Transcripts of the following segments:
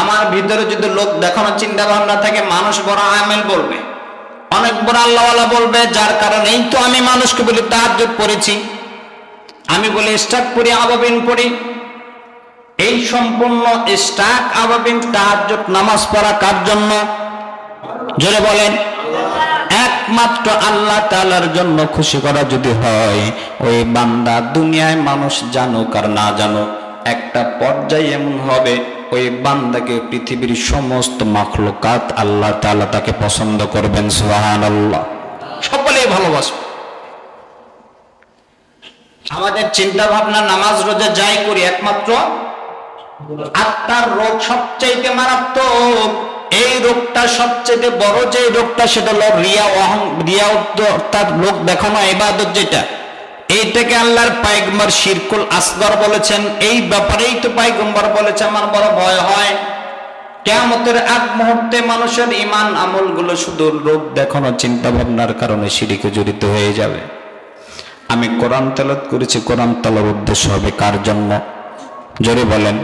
আমার ভিতরে যদি লোক দেখানোর চিন্তা ভাবনা থাকে, মানুষ বড় আমেল বলবে। অনেক বড় আল্লাহওয়ালা বলবে, যার কারণেই তো আমি মানুষকে বলি, তাহাজ্জুদ পড়েছি। আমি বলি, স্টাক পড়ি, আবাবিন পড়ি। এই সম্পূর্ণ স্টাক, আবাবিন, তাহাজ্জুদ, নামাজ পড়া কার জন্য? জোরে বলেন। একমাত্র আল্লাহ তালার জন্য খুশি করা যদি হয়, ওই বান্দা দুনিয়ায় মানুষ জানুক আর না জানুক। একটা পর্যায় এমন হবে, ওই বান্দাকে পৃথিবীর সমস্ত মাখলুকাত আল্লাহ তাআলা তাকে পছন্দ করবেন সোহান আল্লাহ সকলেই ভালোবাসবে। আমাদের চিন্তা ভাবনা নামাজ রোজা যাই করি, একমাত্র আত্মার রোগ সবচাইতে মারাত্মক। এই রোগটা সবচেয়ে বড় যে রোগটা, সেটা হলো রিয়া অহং, রিয়া অর্থাৎ লোক দেখানো, ইবাদত যেটা। এইটাকে আল্লাহর পাইগম্বর শিরকুল আসগর বলেছেন। এই ব্যাপারেই তো পাইগম্বর বলেছে, আমার বড় ভয় হয়। কেয়ামতের আগ মুহূর্তে মানুষের ইমান আমলগুলো শুধু রোগ দেখানো চিন্তা ভাবনার কারণে সিঁড়িকে জড়িত হয়ে যাবে। আমি কোরআন তেলত করেছি, কোরআন তেলার উদ্দেশ্য হবে কার জন্য? জোরে বলেন।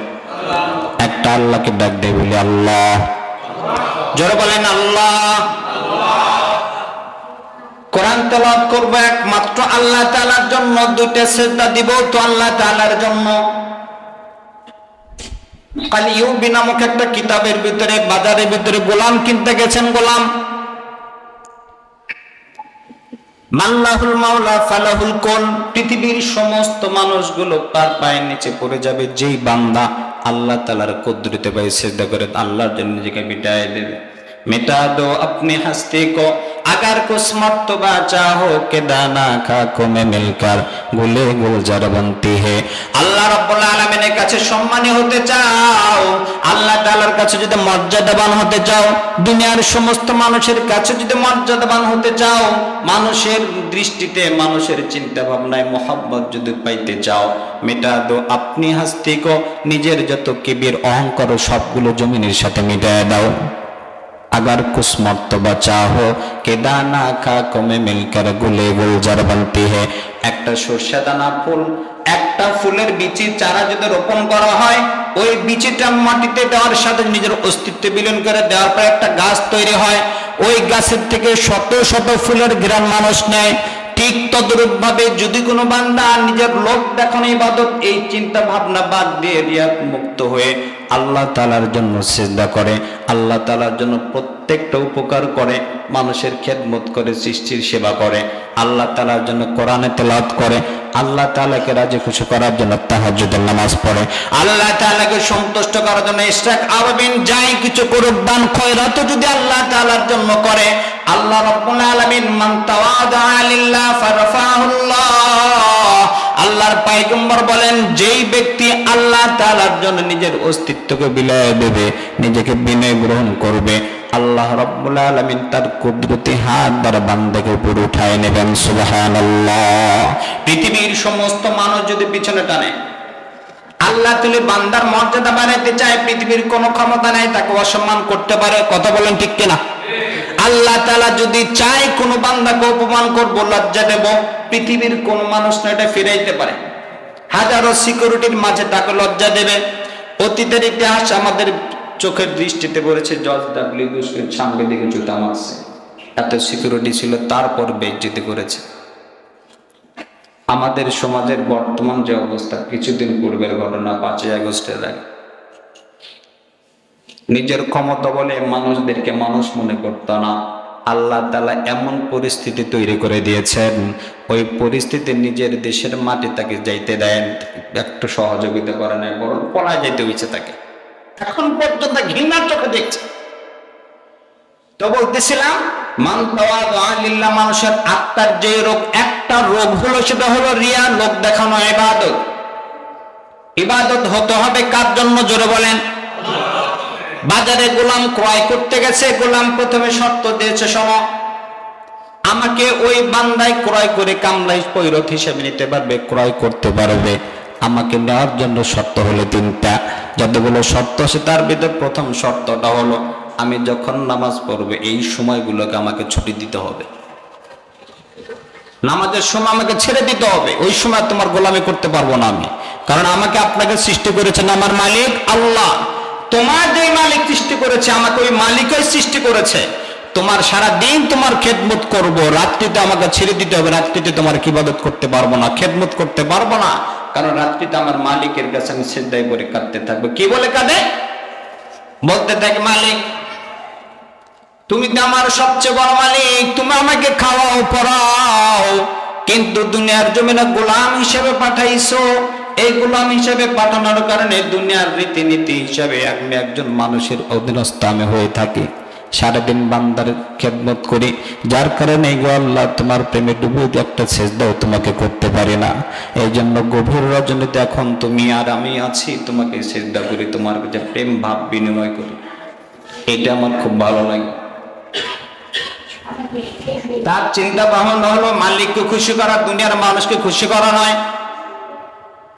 একটা আল্লাহকে ডাক দেয় বলি আল্লাহ। জোরে বলেন আল্লাহ। কোরআন তেলাওয়াত করব একমাত্র আল্লাহ তালার জন্য, দুইটা শ্রদ্ধা দিব তো আল্লাহ তালার জন্য। নামক একটা কিতাবের ভিতরে, বাজারের ভিতরে গোলাম কিনতে গেছেন গোলাম। মাল্লাহুল মাওলা, ফালাহুল কোন, পৃথিবীর সমস্ত মানুষগুলো তার পায়ের নিচে পড়ে যাবে, যেই বান্দা আল্লাহ তালার কদ্রিতে পায়ে সেজদা করে, আল্লাহর জন্য নিজেকে মিটায় দেবে। মেটা দো আপনি হাসতে अगर कुछ मर्तबा चाहो के दाना खाको में मिलकर गुले गुलजार बनती है আল্লাহ রাব্বুল আলামিনের কাছে সম্মানী হতে চাও আল্লাহ তাআলার কাছে যদি মর্যাদাবান হতে চাও দুনিয়ার সমস্ত মানুষের কাছে যদি মর্যাদাবান হতে চাও মানুষের দৃষ্টিতে মানুষের চিন্তা ভাবনায় মোহাব্বত যদি পাইতে চাও মেটা দো আপনি হাস্তি কো নিজের যত কিবির অহংকার ও সবগুলো জমিনের সাথে মিটায় দাও अगर कुछ मर्तबा चाहो के दाना खा कमे मिलकर गुले गुलजार बनती है একটা সর্ষে দানা ফুল একটা ফুলের বিচি চারা যদি রোপণ করা হয় ওই বিচিটা মাটিতে দেওয়ার সাথে নিজের অস্তিত্ব বিলীন করে দেওয়ার পর একটা গাছ তৈরি হয় ওই গাছের থেকে শত শত ফুলের গ্রাম মানুষ নেয় ঠিক তদ্রূপ ভাবে যদি কোনো বান্দা নিজের লোক দেখানো ইবাদত এই চিন্তা ভাবনা বাদ দিয়ে রিয়াত মুক্ত হয়ে আল্লাহ তালার জন্য চেষ্টা করে, আল্লাহ তালার জন্য প্রত্যেকটা উপকার করে, মানুষের খেদমত করে, সৃষ্টির সেবা করে, আল্লাহ তালার জন্য কোরআনে তেলাওয়াত করে, আল্লাহ তাআলাকে রাজি খুশি করার জন্য তাহাজ্জুদের নামাজ পড়ে। আল্লাহ তাআলাকে সন্তুষ্ট করার জন্য ইশরাক আবাবিন যাই কিছু করুক, দান খয়রাত যদি আল্লাহ তাআলার জন্য করে, আল্লাহ রাব্বুল আলামিন মান তাওয়াদা লিল্লাহ ফারফাহুল্লাহ। আল্লাহর পায়গম্বর বলেন, যেই ব্যক্তি আল্লাহ তাআলার জন্য নিজের অস্তিত্বকে বিলায় দেবে, নিজেকে বিনয় গ্রহণ করবে, আল্লাহ রাব্বুল আলামিন তার কুদরতি হাত দ্বারা বান্দাকে উপরে উঠায় নেবেন, সুবহানাল্লাহ। পৃথিবীর সমস্ত মানুষ যদি পিছনে টানে, আল্লাহ তুলে বান্দার মর্যাদা বাড়াইতে চায়, পৃথিবীর কোনো ক্ষমতা নাই, তাকে অসম্মান করতে পারে, কথা বলেন ঠিক কিনা? আল্লাহ তাআলা যদি চায় কোনো বান্দাকে অপমান করব, লজ্জা দেব, পৃথিবীর কোন মানুষ না এটা ফিরাইতে পারে। হাজারো সিকিউরিটির মাঝে তাকে লজ্জা দেবে। অতীতের ইতিহাস আমাদের চোখের দৃষ্টিতে পড়েছে জজ ডাব্লিউ বুশের সামনে দিকে জুতা মারছে। এত সিকিউরিটি ছিল, তারপর বেজ্জিতি করেছে। আমাদের সমাজের বর্তমান যে অবস্থা, কিছুদিন পূর্বের ঘটনা, পাঁচই আগস্টের আগে। নিজের ক্ষমতা বলে মানুষদেরকে মানুষ মনে করতো না। আল্লাহ তালা এমন পরিস্থিতি তৈরি করে দিয়েছেন। ওই পরিস্থিতি নিজের দেশের মাটি তাকে যাইতে দেন, একটু সহযোগিতা করে নাই বরং পলায় যেতে হয়েছে তাকে। এখন পর্যন্ত ঘৃণার চোখে দেখছে। তো বলতেছিলাম, মান মানুষের আত্মার যে রোগ, একটা রোগ হলো সেটা হলো রিয়া, লোক দেখানো ইবাদত। ইবাদত হতে হবে কার জন্য? জোরে বলেন। বাজারে গোলাম ক্রয় করতে গেছে, গোলাম প্রথমে শর্ত দিয়েছে, শোন, আমাকে ওই বান্দায় ক্রয় করে কামলাই পৈরত হিসেবে নিতে পারবে, ক্রয় করতে পারবে। আমাকে নেওয়ার জন্য শর্ত হলো তিনটা। যতগুলো শর্ত আছে তার ভিতরে প্রথম শর্তটা হলো, আমি যখন নামাজ পড়বে, এই সময়গুলোকে আমাকে ছুটি দিতে হবে। নামাজের সময় আমাকে ছেড়ে দিতে হবে, ওই সময় তোমার গোলামি করতে পারব না আমি। কারণ আমাকে আপনাকে সৃষ্টি করেছেন আমার মালিক আল্লাহ। তোমার যে মালিক সৃষ্টি করেছে, আমাকে ওই মালিকই সৃষ্টি করেছে। তোমার সারা দিন তোমার খেদমত করব, রাত্রিতে আমাকে ছেড়ে দিতে হবে, রাত্রিতে তোমার কিবাদত করতে পারব না, খেদমত করতে পারব না। কারণ রাত্রিতে আমার মালিকের কাছে আমি সিদ্ধাই করে কাঁদতে থাকব। কি বলে কাঁদে? বলতে থাকে, মালিক, তুমি তো আমার সবচেয়ে বড় মালিক, তুমি আমাকে খাওয়াও, পড়াও, কিন্তু দুনিয়ার জমিনে গোলাম হিসেবে পাঠাইছো। এই গোলাম হিসেবে পাঠানোর কারণে দুনিয়ার রীতিনীতি হিসাবে আমি একজন মানুষের অধীনস্থ আমি হয়ে থাকি। সারাদিন বান্দার খেদমত করি, যার কারণে গো আল্লাহ তোমার প্রেমে ডুবে একটা সেজদাও তোমাকে করতে পারি না। এই জন্য গভীর রজনীতে এখন তুমি আর আমি আছি, তোমাকে সেজদা করি, তোমার কাছে প্রেম, ভাব বিনিময় করি। এটা আমার খুব ভালো লাগে। তার চিন্তা ভাবনা হলো, মালিককে খুশি করা, দুনিয়ার মানুষকে খুশি করা নয়।